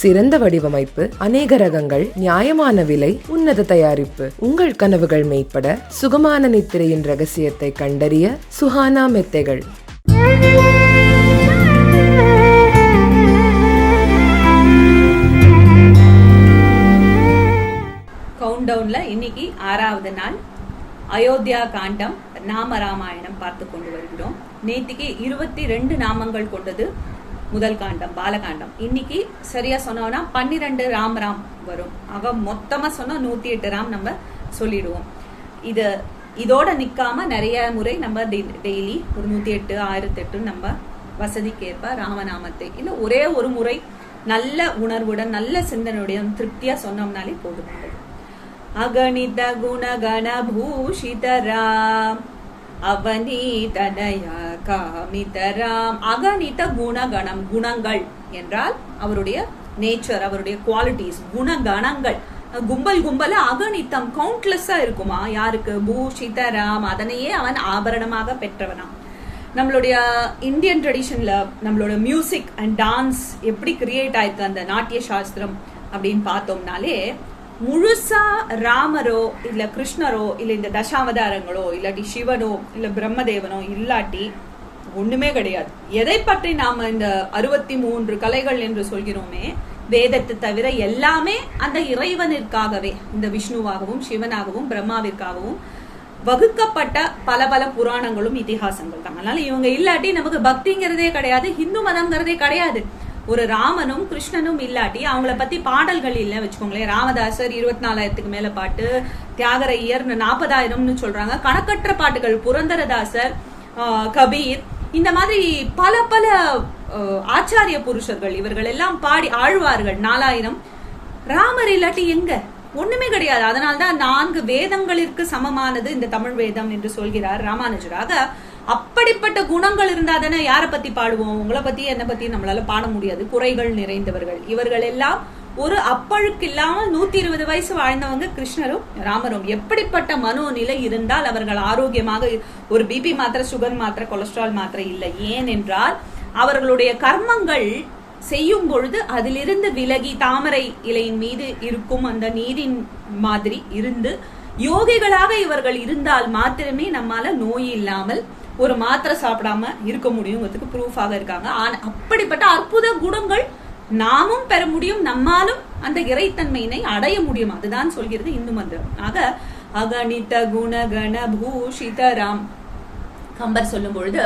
சிறந்த வடிவமைப்பு அநேக ரகங்கள் நியாயமான விலை உன்னத தயாரிப்பு. உங்கள் கனவுகள் மெய்ப்பட சுகமான நித்திரையின் ரகசியத்தை கண்டறிய சுஹானா மெத்தைகள். கவுண்டவுன்ல இன்னைக்கு ஆறாவது நாள். அயோத்தியா காண்டம் நாம ராமாயணம் பார்த்து கொண்டு வருகிறோம். நேத்திக்கு இருபத்தி ரெண்டு நாமங்கள் கொண்டது முதல் காண்டம் பாலகாண்டம். இன்னைக்கு சரியா சொன்னோம்னா பன்னிரெண்டு ராம் ராம் வரும். ஆக மொத்தமா சொன்னா நூத்தி எட்டு ராம் நம்ம சொல்லிடுவோம். இது இதோட நிக்காம நிறைய முறை நம்ம டெய்லி ஒரு நூத்தி எட்டு ஆயிரத்தி எட்டு நம்ம வசதிக்கேற்ப ராமநாமத்தை. இல்ல ஒரே ஒரு முறை நல்ல உணர்வுடன் நல்ல சிந்தனையுடன் திருப்தியா சொன்னோம்னாலே போதும் அகணித குணகண பூஷிதராம் அவனீதனய காமிதராம் அகணித குணகணம் குணங்கள் என்றால் அவருடைய நேச்சர் அவருடைய குவாலிட்டிஸ் குணகணங்கள். கும்பல் கும்பல அகணித்தம் கவுண்ட்லெஸ்ஸா இருக்குமா? யாருக்கு? பூஷிதராம். அதனையே அவன் ஆபரணமாக பெற்றவனாம். நம்மளுடைய இந்தியன் ட்ரெடிஷன்ல நம்மளோட மியூசிக் அண்ட் டான்ஸ் எப்படி கிரியேட் ஆயிருக்கு அந்த நாட்டிய சாஸ்திரம் அப்படின்னு பார்த்தோம்னாலே முழுசா ராமரோ இல்ல கிருஷ்ணரோ இல்ல இந்த தசாவதாரங்களோ இல்லாட்டி சிவனோ இல்ல பிரம்மதேவனோ இல்லாட்டி ஒண்ணுமே கிடையாது. எதை பற்றி நாம இந்த அறுபத்தி மூன்று கலைகள் என்று சொல்கிறோமே வேதத்தை தவிர எல்லாமே அந்த இறைவனிற்காகவே இந்த விஷ்ணுவாகவும் சிவனாகவும் பிரம்மாவிற்காகவும் வகுக்கப்பட்ட பல பல புராணங்களும் இதிகாசங்கள் தான். அதனால இவங்க இல்லாட்டி நமக்கு பக்திங்கிறதே கிடையாது ஹிந்து மதம்ங்கிறதே கிடையாது. ஒரு ராமனும் கிருஷ்ணனும் இல்லாட்டி அவங்கள பத்தி பாடல்கள் இல்லை வச்சுக்கோங்களேன். ராமதாசர் இருபத்தி நாலாயிரத்துக்கு மேல பாட்டு தியாகரையர் நாற்பதாயிரம்னு சொல்றாங்க. கணக்கற்ற பாட்டுகள் புரந்தரதாசர் கபீர் இந்த மாதிரி பல பல ஆச்சாரிய புருஷர்கள் இவர்கள் எல்லாம் பாடி ஆழ்வார்கள். நாலாயிரம். ராமர் இல்லாட்டி எங்க? ஒண்ணுமே கிடையாது. அதனால்தான் நான்கு வேதங்களிற்கு சமமானது இந்த தமிழ் வேதம் என்று சொல்கிறார் ராமானுஜராக. அப்படிப்பட்ட குணங்கள் இருந்தா தானே யாரை பத்தி பாடுவோம்? உங்களை பத்தி என்ன பத்தி நம்மளால பாட முடியாது. குறைகள் நிறைந்தவர்கள். இவர்கள் எல்லாம் ஒரு அப்பழுக்கு இல்லாமல் நூத்தி இருபது வயசு வாழ்ந்தவங்க கிருஷ்ணரும் ராமரும். எப்படிப்பட்ட மனோநிலை இருந்தால் அவர்கள் ஆரோக்கியமாக ஒரு பிபி மாத்திரை சுகர் மாத்திரை கொலஸ்ட்ரால் மாத்திரை இல்லை. ஏன் என்றால் அவர்களுடைய கர்மங்கள் செய்யும் பொழுது அதிலிருந்து விலகி தாமரை இலையின் மீது இருக்கும் அந்த நீரின் மாதிரி இருந்து யோகிகளாக இவர்கள் இருந்தால் மாத்திரமே நம்மால நோய் இல்லாமல் ஒரு மாத்திரை சாப்பிடாம இருக்க முடியுங்கிறதுக்கு ப்ரூஃபாக இருக்காங்க. ஆனால் அப்படிப்பட்ட அற்புத குணங்கள் நாமும் பெற முடியும் நம்மாலும் அந்த இறைத்தன்மையினை அடைய முடியும். அதுதான் சொல்கிறது இந்து மந்திரம். ஆக அகணித குணகண பூஷிதராம். கம்பர் சொல்லும் பொழுது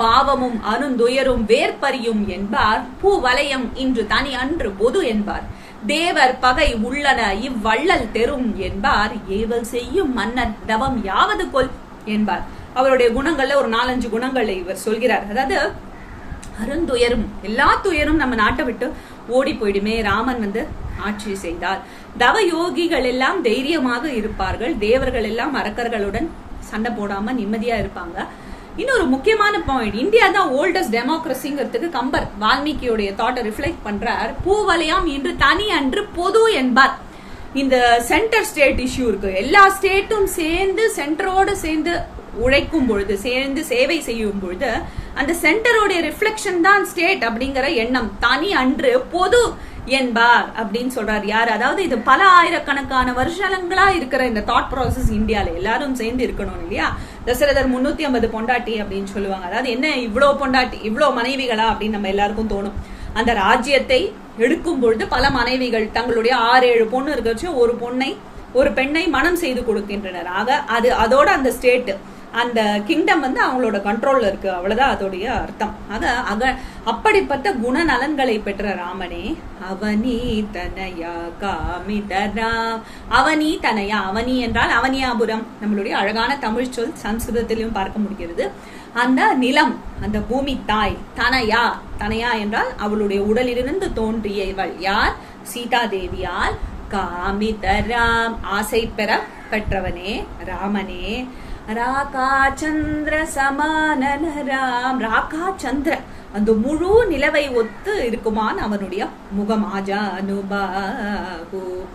பாவமும் அருந்துயரும் வேர்பறியும் என்பார் பூ வலயம் இன்று தனி அன்று பொது என்பார். தேவர் பகை உள்ளன இவ்வள்ளல் தெரும் என்பார். ஏவல் செய்யும் மன்னர் தவம் யாவது கொல் என்பார். அவருடைய குணங்கள்ல ஒரு நாலஞ்சு குணங்களை இவர் சொல்கிறார். அதாவது அருந்துயரும் எல்லா துயரும் நம்ம நாட்டை விட்டு ஓடி போயிடுமே. ராமன் வந்து ஆட்சி செய்தார். தவ யோகிகள் எல்லாம் தைரியமாக இருப்பார்கள். தேவர்கள் எல்லாம் அரக்கர்களுடன் சண்டை போடாம நிம்மதியா இருப்பாங்க. இன்னொரு முக்கியமான பாயிண்ட் இந்தியா தான் ஓல்டஸ்ட் டெமோக்ரஸிங்கிறதுக்கு கம்பர் வால்மீகியோடைய தாட்டை ரிஃப்ளெக்ட் பண்றார். பூவலையாம் இன்று தனி அன்று பொது என்பார். இந்த சென்டர் ஸ்டேட் இஷ்யூ இருக்கு. எல்லா ஸ்டேட்டும் சேர்ந்து சென்டரோடு சேர்ந்து உழைக்கும் பொழுது சேர்ந்து சேவை செய்யும் பொழுது அந்த சென்டருடைய ரிஃப்ளெக்ஷன் தான் ஸ்டேட் அப்படிங்கிற எண்ணம். தனி அன்று பொது என்பார் அப்படின்னு சொல்றாரு யார்? அதாவது இது பல ஆயிரக்கணக்கான வருஷங்களா இருக்கிற இந்த தாட் ப்ராசஸ் இந்தியால எல்லாரும் சேர்ந்து இருக்கணும் இல்லையா? தசரதர் முன்னூத்தி ஐம்பது பொண்டாட்டி அப்படின்னு சொல்லுவாங்க. அதாவது என்ன இவ்வளவு பொண்டாட்டி இவ்வளவு மனைவிகளா அப்படின்னு நம்ம எல்லாருக்கும் தோணும். அந்த ராஜ்யத்தை எடுக்கும் பொழுது பல மனைவிகள் தங்களுடைய ஆறு ஏழு பொண்ணு இருக்கிறச்சு ஒரு பொண்ணை ஒரு பெண்ணை மனம் செய்து கொடுக்கின்றனர். ஆக அது அதோட அந்த ஸ்டேட் அந்த கிங்டம் வந்து அவங்களோட கண்ட்ரோல்ல இருக்கு. அவ்வளவுதான் அதோடைய அர்த்தம். ஆக அக அப்படிப்பட்ட குணநலன்களை பெற்ற ராமனே அவனி தனயா காமிதரா. அவனி தனயா அவனி என்றால் அவனியாபுரம். நம்மளுடைய அழகான தமிழ் சொல் சம்ஸ்கிருதத்திலும் பார்க்க முடிகிறது. அந்த நிலம் அந்த பூமி தாய் தனயா தனயா என்றால் அவளுடைய உடலிலிருந்து தோன்றிய இவள் யார்? சீதா தேவியால் காமிதராம் ஆசை பெற பெற்றவனே ராமனே. ராகாச்சந்திர சந்திர சமானராம் ராகாச்சந்திர அந்த முழு நிலவை ஒத்து இருக்குமான் அவனுடைய முகம். ஆஜா அனுபாகு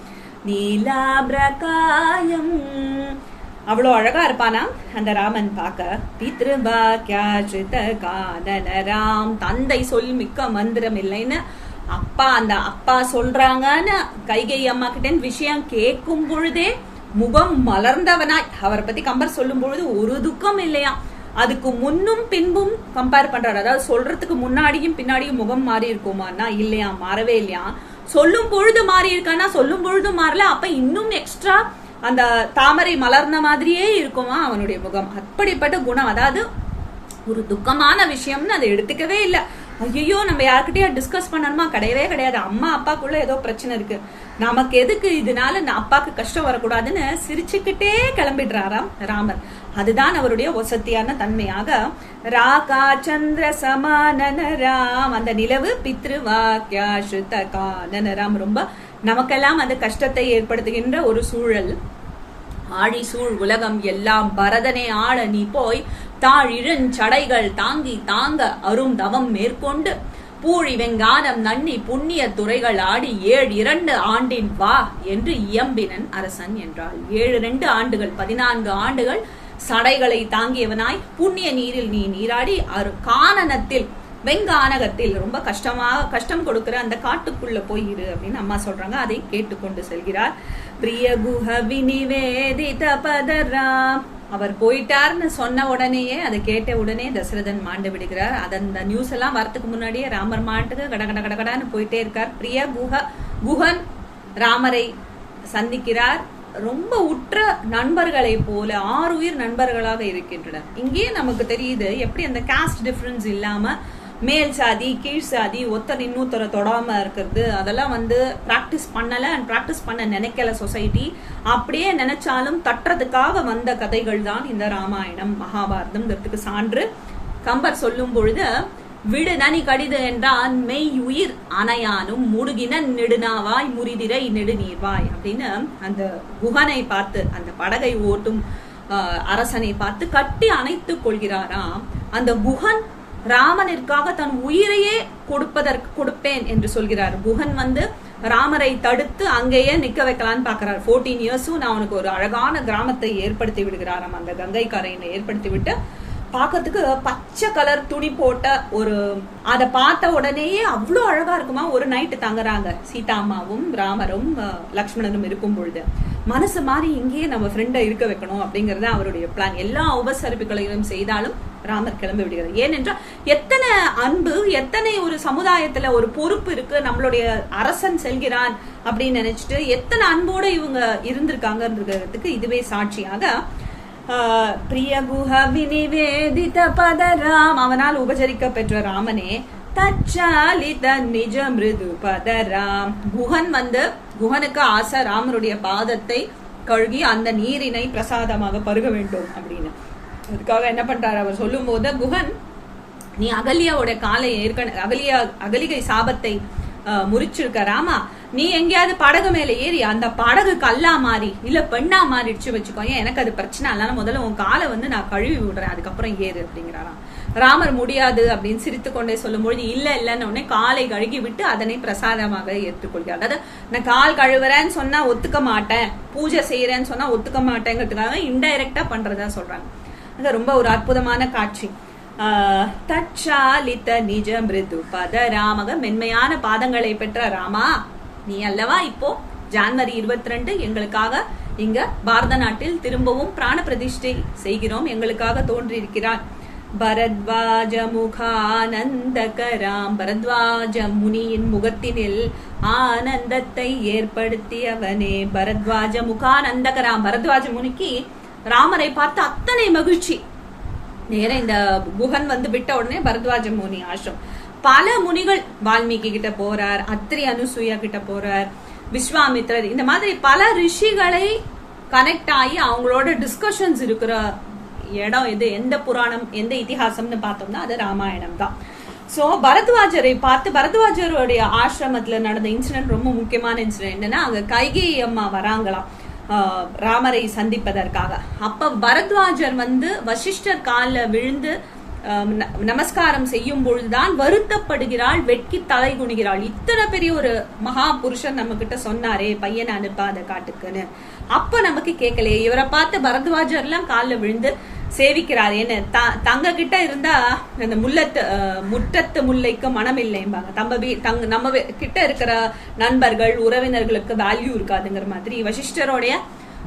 நீலாபிரகாயம். அவ்வளோ அழகா இருப்பானா? அந்த ராமன் பார்க்க. பித்ருபாக்கியாச்சித காதல ராம் தந்தை சொல் மிக்க மந்திரம் இல்லைன்னு அப்பா அந்த அப்பா சொல்றாங்கன்னு கைகை அம்மா கிட்ட விஷயம் கேட்கும் பொழுதே முகம் மலர்ந்தவனாய். அவரை பத்தி கம்பர் சொல்லும் பொழுது ஒரு துக்கம் இல்லையா? அதுக்கு முன்னும் பின்பும் கம்பேர் பண்றாரு. அதாவது சொல்றதுக்கு முன்னாடியும் பின்னாடியும் முகம் மாறி இருக்குமானா இல்லையா? மாறவே இல்லையா? சொல்லும் பொழுது மாறி இருக்கானா சொல்லும் பொழுது மாறல. அப்ப இன்னும் எக்ஸ்ட்ரா அந்த தாமரை மலர்ந்த மாதிரியே இருக்குமா அவனுடைய முகம்? அப்படிப்பட்ட குணம். அதாவது ஒரு துக்கமான விஷயம்னு அதை எடுத்துக்கவே இல்லை. ஐயோ நம்ம யார்கிட்டயா டிஸ்கஸ் பண்ணணுமா? கிடையவே கிடையாது. அம்மா அப்பாக்குள்ள ஏதோ பிரச்சனை இருக்கு. நமக்கு எதுக்கு இதனால நான் அப்பாக்கு கஷ்டம் வரக்கூடாதுன்னு சிரிச்சுக்கிட்டே கிளம்பிடுறாராம் ராமர். அதுதான் அவருடைய ஒசத்தியான தன்மையாக ராகா சந்திர சமானன ராம். அந்த நிலவு பித்ரு வாக்கியா ஸ்ருத கானன ராம். ரொம்ப நமக்கெல்லாம் அந்த கஷ்டத்தை ஏற்படுத்துகின்ற ஒரு சூழல். ஆழி சூழ் உலகம் எல்லாம் பரதனை ஆள நீ போய் தாழிழன் சடைகள் தாங்கி தாங்க அரும் தவம் மேற்கொண்டு பூழி வெங்கானம் நன்னி புண்ணிய துறைகள் ஆடி ஏழு இரண்டு ஆண்டின் வா என்று இயம்பினன் அரசன் என்றாள். ஏழு ரெண்டு ஆண்டுகள் பதினான்கு ஆண்டுகள் சடைகளை தாங்கியவனாய் புண்ணிய நீரில் நீ நீராடி அரு கானனத்தில் வெங்கானகத்தில் ரொம்ப கஷ்டமாக கஷ்டம் கொடுக்கிற அந்த காட்டுக்குள்ள போயிரு அப்படின்னு அம்மா சொல்றாங்க. அதை கேட்டுக்கொண்டு செல்கிறார். பிரிய குஹ வினிவேதித பதராம். அவர் போயிட்டார்னு சொன்ன உடனேயே அதை கேட்ட உடனே தசரதன் மாண்டு விடுகிறார். அது அந்த நியூஸ் எல்லாம் வரத்துக்கு முன்னாடியே ராமர் மாண்டுக்கு கட கட கடகடான்னு போயிட்டே இருக்கார். பிரிய குஹ குஹன் ராமரை சந்திக்கிறார். ரொம்ப உற்ற நண்பர்களை போல ஆறு உயிர் நண்பர்களாக இருக்கின்றனர். இங்கேயே நமக்கு தெரியுது எப்படி அந்த காஸ்ட் டிஃபரன்ஸ் இல்லாமல் மேல் சாதி கீழ் சாதி ஒருத்தர் இன்னொருத்தரை தொடாம இருக்கிறது. அதெல்லாம் வந்து பிராக்டிஸ் பண்ணல அண்ட் பிராக்டிஸ் பண்ண நினைக்கல சொசைட்டி அப்படியே நினைச்சாலும் தட்டுறதுக்காக வந்த கதைகள் தான் இந்த ராமாயணம் மகாபாரதம்ங்கிறதுக்கு சான்று. கம்பர் சொல்லும் பொழுது விடு நனி கடிது என்றான் மெய் உயிர் அணையானும் முடுகின நெடுநாவாய் முறிதிரை நெடுநீர்வாய் அப்படின்னு அந்த குகனை பார்த்து அந்த படகை ஓட்டும் அரசனை பார்த்து கட்டி அணைத்துக் கொள்கிறாராம். அந்த குகன் ராமனிற்காக தன் உயிரையே கொடுப்பதற்கு கொடுப்பேன் என்று சொல்கிறார். குகன் வந்து ராமரை தடுத்து அங்கேயே நிக்க வைக்கலான்னு பாக்குறாரு 14 இயர்ஸும் நான் அவனுக்கு ஒரு அழகான கிராமத்தை ஏற்படுத்தி விடுகிறாராம். அந்த கங்கை கரையினை ஏற்படுத்தி விட்டு பார்க்கறதுக்கு பச்சை கலர் துணி போட்ட ஒரு அதை பார்த்த உடனேயே அவ்வளோ அழகா இருக்குமா? ஒரு நைட்டு தங்குறாங்க. சீதா அம்மாவும் ராமரும் லக்ஷ்மணனும் இருக்கும் பொழுது. மனசு மாதிரி இங்கேயே நம்ம ஃப்ரெண்டை இருக்க வைக்கணும் அப்படிங்கிறது அவருடைய பிளான் எல்லா உபசரிப்புகளையும் செய்தாலும் ராமர் கிளம்பி விடுகிறார். ஏனென்றால் எத்தனை அன்பு எத்தனை ஒரு சமுதாயத்துல ஒரு பொறுப்பு இருக்கு நம்மளுடைய அரசன் செல்கிறான் அப்படின்னு நினைச்சிட்டு எத்தனை அன்போடு இவங்க இருந்திருக்காங்கன்றதுக்கு இதுவே சாட்சியாக பிரியகுஹ வினிவேதித பதராம். அவனால் உபசரிக்க பெற்ற ராமனே தச்சாலித நிஜ மிருது பதராம். குஹன் வந்து குஹனுக்கு ஆசை ராமருடைய பாதத்தை கழுகி அந்த நீரினை பிரசாதமாக பருக வேண்டும் அப்படின்னு. அதுக்காக என்ன பண்றாரு அவர்? சொல்லும் போது குஹன் நீ அகலியாவோட காலை ஏற்கனவே அகலியா அகலிகை சாபத்தை முறிச்சிருக்க ராமா. நீ எங்கேயாவது படகு மேல ஏறி அந்த படகு கல்லா மாறி இல்ல பெண்ணா மாறிடுச்சு வச்சுக்கோ ஏன் எனக்கு அது பிரச்சனை இல்லைன்னா முதல்ல உன் காலை வந்து நான் கழுவி விடுறேன் அதுக்கப்புறம் ஏறு அப்படிங்கிறாராம். ராமர் முடியாது அப்படின்னு சிரித்து கொண்டே சொல்லும்பொழுது இல்ல இல்லைன்னு உடனே காலை கழுகி விட்டு அதனை பிரசாதமாக ஏற்றுக்கொள்கிறார். அதாவது நான் கால் கழுவுறேன்னு சொன்னா ஒத்துக்க மாட்டேன் பூஜை செய்யறேன்னு சொன்னா ஒத்துக்க மாட்டேங்கிறதுக்காக இன்டைரக்டா பண்றதா சொல்றாங்க. அது ரொம்ப ஒரு அற்புதமான காட்சி. தச்சாலித்த நிஜ மிருது பத ராமக மென்மையான பாதங்களை பெற்ற ராமா நீ அல்லவா இப்போ ஜான்வரி இருபத்தி ரெண்டு எங்களுக்காக இங்க பாரத நாட்டில் திரும்பவும் பிராண பிரதிஷ்டை செய்கிறோம் எங்களுக்காக தோன்றியிருக்கிறார். பரத்வாஜமுகானந்தகராம். பரத்வாஜ முனியின் முகத்தினில் ஆனந்தத்தை ஏற்படுத்தியவனே பரத்வாஜ முகானந்தகராம் பரத்வாஜ முனிக்கு ராமரை பார்த்து அத்தனை மகிழ்ச்சி. நேரா இந்த குகன் வந்து விட்ட உடனே பரத்வாஜ முனி ஆசிரம் பல முனிகள் வால்மீகி கிட்ட போறார் அத்திரி அனுசூயா கிட்ட போறார் விஸ்வாமித்ரர் இந்த மாதிரி பல ரிஷிகளை கனெக்ட் ஆகி அவங்களோட டிஸ்கஷன்ஸ் இருக்கிற இடம் எது எந்த புராணம் எந்த இதிகாசம்னு பார்த்தோம்னா அது ராமாயணம் தான் சோ பரத்வாஜரை பார்த்து பரத்வாஜருடைய ஆசிரமத்தில் நடந்த இன்சிடென்ட் ரொம்ப முக்கியமான இன்சிடென்ட் என்னன்னா அங்க கைகேயி அம்மா வராங்களாம். ஆஹ் ராமரை சந்திப்பதற்காக. அப்ப பரத்வாஜர் வந்து வசிஷ்டர் காலில் விழுந்து ஆஹ் ந- நமஸ்காரம் செய்யும் பொழுதுதான் வருத்தப்படுகிறாள் வெட்கி தலை குணிகிறாள் இத்தனை பெரிய ஒரு மகா புருஷன் நம்ம கிட்ட சொன்னாரே பையனை அனுப்பாத காட்டுக்குன்னு. அப்ப நமக்கு கேட்கலையே. இவரை பார்த்து பரத்வாஜர் எல்லாம் காலில் விழுந்து சேவிக்கிறார் என்ன த- தங்க கிட்ட இருந்தா அந்த முல்லத்து முற்றத்து முல்லைக்கு மனம் இல்லைம்பாங்க தம்ப வீ தங் நம்ம கிட்ட இருக்கிற நண்பர்கள் உறவினர்களுக்கு வேல்யூ இருக்காதுங்கிற மாதிரி வசிஷ்டருடைய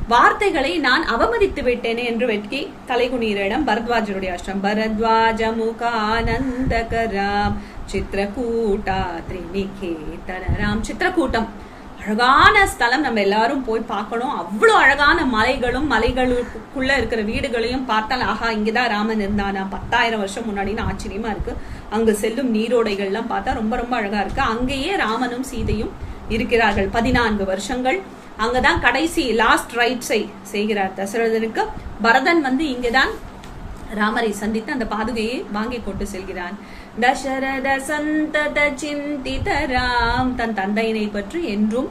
வார்த்தைகளை நான் அவமதித்து விட்டேனே என்று வெட்கி தலைகுனியரிடம் பரத்வாஜருடைய அஷ்டம் பரத்வாஜ முகானந்தகராம் சித்திரகூட்டா திரிநிகேதனராம். சித்திரக்கூட்டம் அழகான ஸ்தலம் நம்ம எல்லாரும் போய் பார்க்கணும். அவ்வளோ அழகான மலைகளும் மலைகளுக்குள்ள இருக்கிற வீடுகளையும் பார்த்தால் ஆஹா இங்கேதான் ராமன் இருந்தானா? பத்தாயிரம் வருஷம் முன்னாடின்னு ஆச்சரியமா இருக்கு. அங்கு செல்லும் நீரோடைகள்லாம் பார்த்தா ரொம்ப ரொம்ப அழகா இருக்கு. அங்கேயே ராமனும் சீதையும் இருக்கிறார்கள். பதினான்கு வருஷங்கள். அங்கதான் கடைசி லாஸ்ட் ரைட்ஸை செய்கிறார் தசரதனுக்கு பரதன் வந்து இங்கேதான் ராமரை சந்தித்து அந்த பாதுகையை வாங்கி கொண்டு செல்கிறான். தசரத சந்தத சிந்தித ராம் தன் தந்தையினை பற்றி என்றும்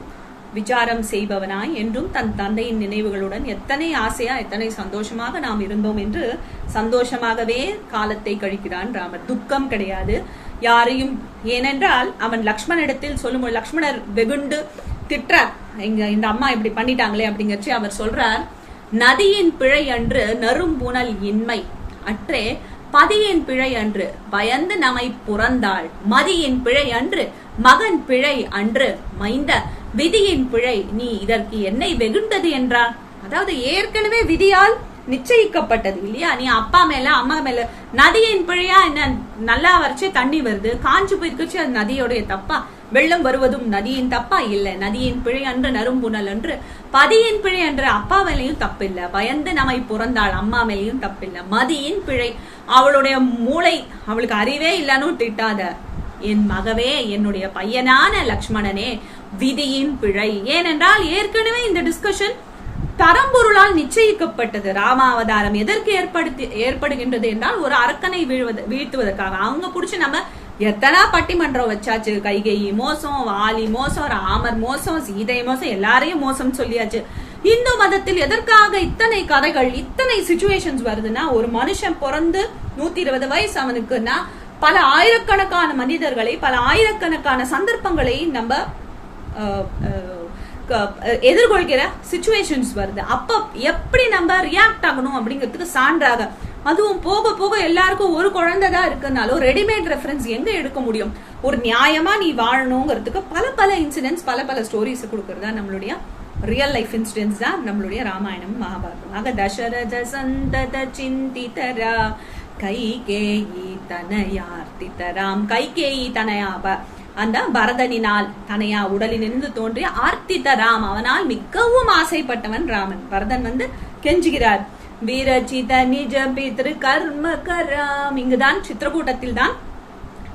விசாரம் செய்பவனாய் என்றும் தன் தந்தையின் நினைவுகளுடன் எத்தனை ஆசையா எத்தனை சந்தோஷமாக நாம் இருந்தோம் என்று சந்தோஷமாகவே காலத்தை கழிக்கிறான் ராமர். துக்கம் கிடையாது. யாரையும் ஏனென்றால் அவன் லக்ஷ்மணிடத்தில் சொல்லும் லக்ஷ்மணர் வெகுண்டு திட்டார் எங்க இந்த அம்மா இப்படி பண்ணிட்டாங்களே அப்படிங்கிறச்சு அவர் சொல்றார். நதியின் பிழை அன்று நறும்புணல் இன்மை. அற்றே பதியின் பிழை அன்று பயந்து நமை புறந்தாள். மதியின் பிழை அன்று மகன் பிழை அன்று மைந்த விதியின் பிழை நீ இதற்கு என்னை வெகுண்டது என்றார் அதாவது ஏற்கனவே விதியால் நிச்சயிக்கப்பட்டது இல்லையா? நீ அப்பா மேல அம்மா மேல நதியின் பிழையா என்ன? நல்லா வரைச்சு தண்ணி வருது காஞ்சு போயிருக்குச்சு அது நதியோடைய தப்பா. வெள்ளம் வருவதும் நதியின் தப்பா இல்ல. நதியின் பிழை அன்று நரும்புணல் அன்று பதியின் பிழை அன்று அப்பா மேலையும் தப்பில்ல. பயந்து நம்மை புறந்தாள் அம்மா மேலையும் தப்பில்ல. மதியின் பிழை அவளுடைய மூளை அவளுக்கு அறிவே இல்லைன்னு திட்டாத என் மகவே என்னுடைய பையனான லக்ஷ்மணனே விதியின் பிழை. ஏனென்றால் ஏற்கனவே இந்த டிஸ்கஷன் தரம்பொருளால் நிச்சயிக்கப்பட்டது. ராமாவதாரம் எதற்கு ஏற்படுத்தி ஏற்படுகின்றது என்றால் ஒரு அரக்கனை வீழ்வது வீழ்த்துவதற்காக. அவங்க பிடிச்சி நம்ம எத்தனா பட்டிமன்றம் வச்சாச்சு. கைகேயி மோசம் வாலி மோசம் ராமர் மோசம் சீதை மோசம் எல்லாரையும் மோசம் சொல்லியாச்சு. இந்து மதத்தில் எதற்காக இத்தனை கதைகள் இத்தனை சுச்சுவேஷன்ஸ் வருதுன்னா ஒரு மனுஷன் பிறந்து நூத்தி இருபது வயசு அவனுக்குன்னா பல ஆயிரக்கணக்கான மனிதர்களை பல ஆயிரக்கணக்கான சந்தர்ப்பங்களை நம்ம எதிர்கொள்கிற சுச்சுவேஷன்ஸ் வருது. அப்ப எப்படி நம்ம ரியாக்ட் ஆகணும் அப்படிங்கிறதுக்கு சான்றாக அதுவும் போக போக எல்லாருக்கும் ஒரு குழந்தை தான் இருக்குனாலும் ரெடிமேட் ரெஃபரன்ஸ் எங்க எடுக்க முடியும்? ஒரு நியாயமா நீ வாழணுங்கிறதுக்கு பல பல இன்சிடென்ட்ஸ் பல பல ஸ்டோரிஸ் கொடுக்கறதா நம்மளுடைய ரியல் லைஃப் இன்சிடென்ட்ஸ் தான் நம்மளுடைய ராமாயணம் மகாபாரதம். ஆக தசரத சந்தத சிந்திதரா கைகேயி தனயார்த்திதராம். கைகேயி தனயாப. அந்த பரதனினால் தனையா உடலினிருந்து தோன்றிய ஆர்த்தித ராம். அவனால் மிகவும் ஆசைப்பட்டவன் ராமன். பரதன் வந்து கெஞ்சுகிறார். வீரச்சித நிஜ பித்ரு கர்ம கராம் இங்குதான் சித்திரக்கூட்டத்தில் தான்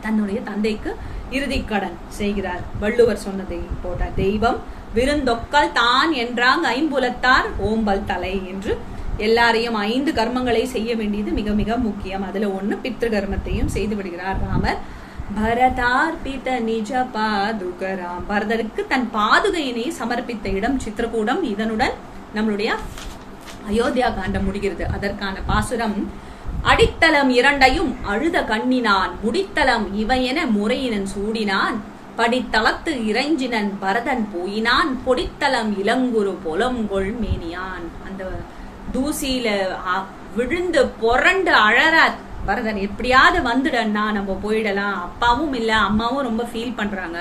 தன்னுடைய தந்தைக்கு இறுதி கடன் செய்கிறார். வள்ளுவர் சொன்னதை போட்ட தெய்வம் விருந்தொக்கல் தான் என்றாங்க ஐம்புலத்தார். ஓம்பல் தலை என்று எல்லாரையும் ஐந்து கர்மங்களை செய்ய வேண்டியது மிக மிக முக்கியம். அதுல ஒண்ணு பித்ரு கர்மத்தையும் செய்து விடுகிறார் ராமர். பரதார்பித நிஜ பாதுகராம் பரதருக்கு தன் பாதுகையினை சமர்ப்பித்த இடம் சித்திரகூடம். இதனுடன் நம்மளுடைய அயோத்தியா காண்டம் முடிகிறது. அதற்கான பாசுரம் அடித்தளம் இரண்டையும் அழுத கண்ணினான் முடித்தளம் இவையென முறையினன் சூடினான் படித்தளத்து இறைஞ்சினன் பரதன் போயினான் பொடித்தளம் இளங்குரு பொலங்கொள் மேனியான். அந்த தூசியில விழுந்து புரண்டு அழற பரதன் எப்படியாவது வந்துடன்னா நம்ம போயிடலாம். அப்பாவும் இல்ல அம்மாவும் ரொம்ப ஃபீல் பண்றாங்க.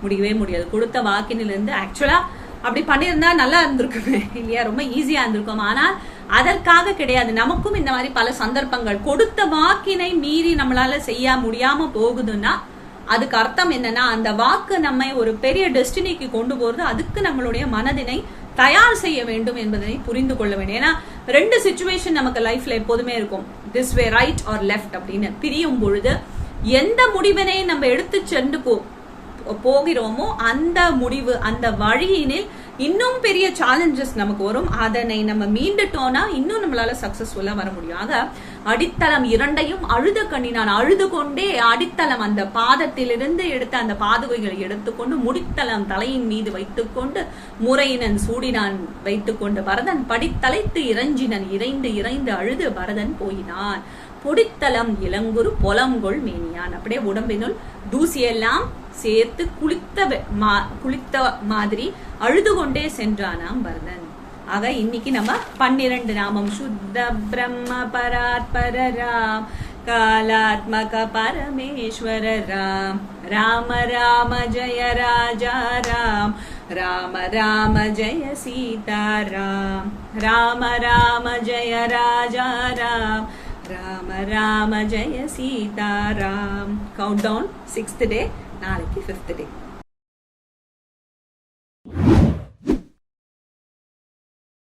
முடியவே முடியாது. கொடுத்த வாக்கினிலிருந்து ஆக்சுவலா அப்படி பண்ணியிருந்தா நல்லா இருந்திருக்குமே. இல்லையா? ரொம்ப ஈஸியா இருந்திருக்கும். ஆனால் அதற்காக கிடையாது. நமக்கும் இந்த மாதிரி பல சந்தர்ப்பங்கள். கொடுத்த வாக்கினை மீறி நம்மளால செய்ய முடியாம போகுதுன்னா அதுக்கு அர்த்தம் என்னன்னா அந்த வாக்கு நம்மை ஒரு பெரிய டெஸ்டினிக்கு கொண்டு போறது. அதுக்கு நம்மளுடைய மனதினை தயார் செய்ய வேண்டும் என்பதனை புரிந்து கொள்ள வேண்டும். ஏன்னா ரெண்டு சுச்சுவேஷன் நமக்கு லைஃப்ல எப்போதுமே இருக்கும். This way right or left அப்படின்னு பிரியும் பொழுது எந்த முடிவினை நம்ம எடுத்து சென்று போ போகிறோமோ அந்த முடிவு அந்த வழியினில் இன்னும் பெரிய சேலஞ்சஸ் நமக்கு வரும். அதனை நம்ம மீண்டுட்டோம்னா இன்னும் நம்மளால சக்சஸ்ஃபுல்லா வர முடியும். ஆக அடித்தளம் இரண்டையும் அழுத கண்ணி நான் அழுது கொண்டே அடித்தளம் அந்த பாதத்திலிருந்து எடுத்த அந்த பாதுகைகளை எடுத்துக்கொண்டு முடித்தளம் தலையின் மீது வைத்துக்கொண்டு முறையினன் சூடினான் வைத்துக்கொண்டு பரதன் படித்தலைத்து இறைஞ்சினன் இறைந்து இறைந்து அழுது பரதன் போயினான். பொடித்தளம் இளங்குரு பொலங்கொள் மேனியான். அப்படியே உடம்பினுள் தூசியெல்லாம் சேர்த்து குளித்த மா- குளித்த மாதிரி அழுது கொண்டே சென்றானாம் பரதன் ஆக இன்னைக்கு நம்ம பன்னிரண்டு நாமம். சுத்த பிரம்ம பராத்பர ராம் காலாத்மக பரமேஸ்வர ராம் ராம ராம ஜய ராஜா ராம் ராம ராம ஜய சீதா ராம் ராம ராம ஜய ராஜா ராம் ராம ராம ஜய Sita Ram count down sixth day நாளைக்கு ஃபிஃப்த் டே